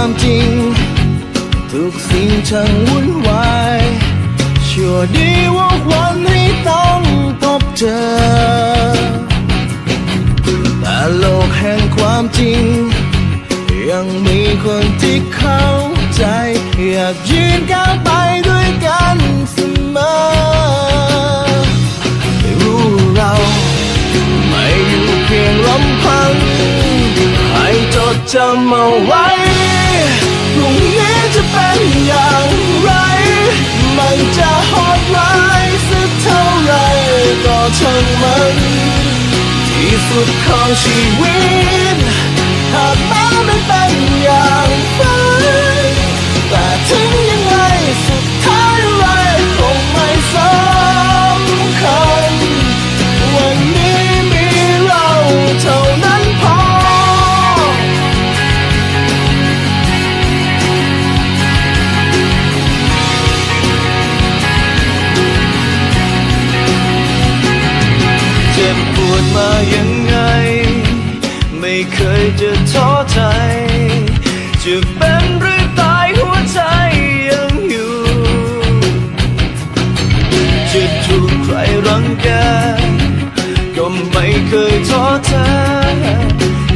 ความจริง ทุกสิ่งช่างวุ่นวายชั่วดีว่าวันให้ต้องพบเจอ แต่โลกแห่งความจริง ยังมีคนที่เข้าใจ อยากยืนก้าวไปด้วยกันเสมอรู้เรา ไม่อยู่เพียงลำพัง ให้จดจำเอาไว้ มัน ที่สุดของชีวิต หากแม้ไม่เป็นอย่าง ไม่เคยจะท้อใจ จะเป็นหรือตายหัวใจยังอยู่ จะถูกใครรังแกก็ไม่เคยท้อแท้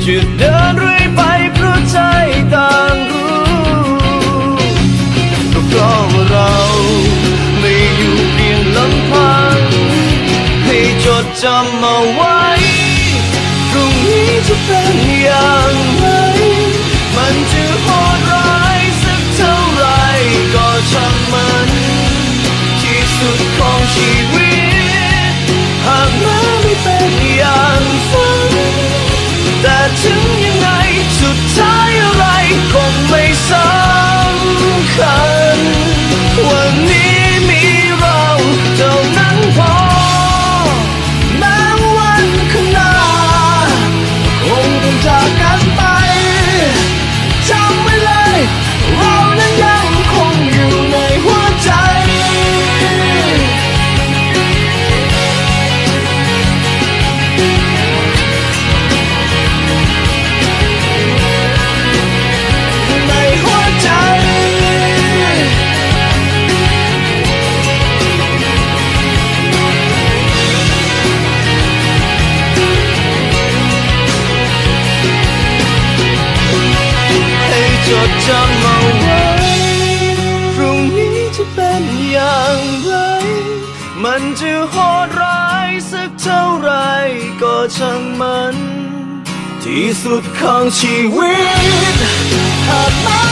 จะเดินเรื่อยไปเพราะใจต่างรู้ก็เพราะว่าเราไม่อยู่เพียงลำพังให้จดจำเอาไว้ ด ดจำเอาไว้พรุ่งนี้จะเป็นอย่างไร มันจะโหดร้ายสักเท่าไรก็ช่างมัน ที่สุดของชีวิตหากแม้ไม่